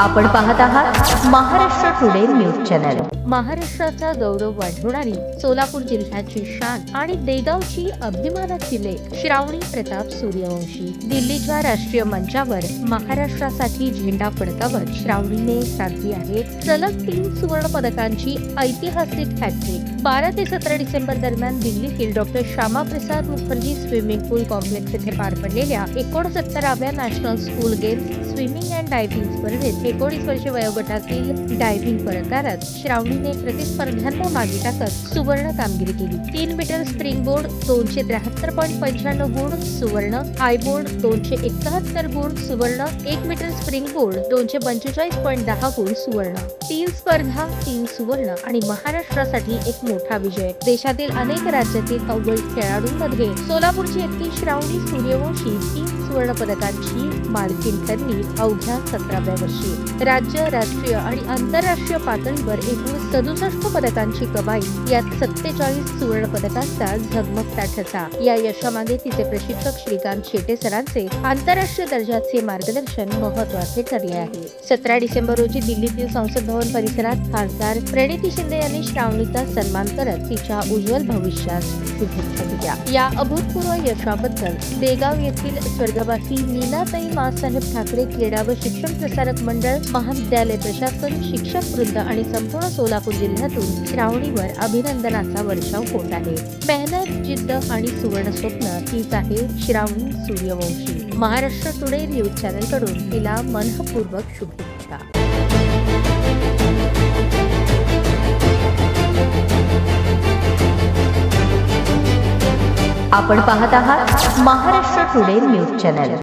आपण पाहत आहात महाराष्ट्र टुडे न्यूज चॅनल. महाराष्ट्राचा गौरव वाढवणारी सोलापूर जिल्ह्याची शान आणि देगावची अभिमानाची लेख. श्रावणी प्रताप सूर्यवंशी. दिल्लीच्या राष्ट्रीय मंचावर महाराष्ट्रासाठी झेंडा फडकावत श्रावणीने साधली आहे सलग तीन सुवर्ण पदकांची ऐतिहासिक हॅट्रिक बारा ते सतरा डिसेंबर दरम्यान दिल्लीतील doctor Shyamaprasad Mukherjee swimming pool complex येथे पार पडलेल्या एकोणसत्तराव्या national school games swimming and diving स्पर्धेत एकोणीस वर्ष वयोगटातील डायव्हिंग प्रकारात श्रावणीने प्रतिस्पर्ध्यांना मागे टाकत सुवर्ण कामगिरी केली. तीन मीटर स्प्रिंग बोर्ड दोनशे त्र्याहत्तर पॉईंट पंच्याण्णव गुण सुवर्ण हाय बोर्ड दोनशे एकाहत्तर गुण सुवर्ण एक मीटर स्प्रिंग बोर्ड दोनशे पंचेचाळीस पॉईंट दहा गुण सुवर्ण. तीन स्पर्धा तीन सुवर्ण आणि महाराष्ट्रासाठी एक मोठा विजय. देशातील अनेक राज्यातील अव्वल खेळाडूंमध्ये सोलापूरची एकटी श्रावणी सूर्यवंशी तीन सुवर्ण पदकांची मालकीण ठरली. अवघ्या सतराव्या वर्षी राज्य राष्ट्रीय आणि आंतरराष्ट्रीय पातळीवर एकूण सदुसष्ट पदकांची कमाई यात सत्तेचाळीस सुवर्ण पदकांचा झगमगता ठसा. या यशामागे तिचे प्रशिक्षक श्रीकांत शेटे सरांचे आंतरराष्ट्रीय दर्जाचे मार्गदर्शन महत्त्वाचे ठरले आहे. सतरा डिसेंबर रोजी दिल्लीतील संसद भवन परिसरात खासदार प्रणिती शिंदे यांनी श्रावणीचा सन्मान करत तिच्या उज्ज्वल भविष्यास शुभेच्छा दिल्या. या अभूतपूर्व यशाबद्दल देगाव येथील स्वर्गवासी नीनाताई मासाहेब ठाकरे क्रीडा व शिक्षण प्रसारक मंडळ महाविद्यालय प्रशासन शिक्षक वृंद आणि संपूर्ण सोलापूर जिल्ह्यातून श्रावणीवर अभिनंदनाचा वर्षाव होत आहे. मेहनत जिद्द आणि सुवर्ण स्वप्न हीच आहे श्रावणी सूर्यवंशी. महाराष्ट्र टुडे न्यूज चॅनलकडून तिला मनपूर्वक शुभेच्छा. आपण पाहत आहात महाराष्ट्र टुडे न्यूज चॅनल.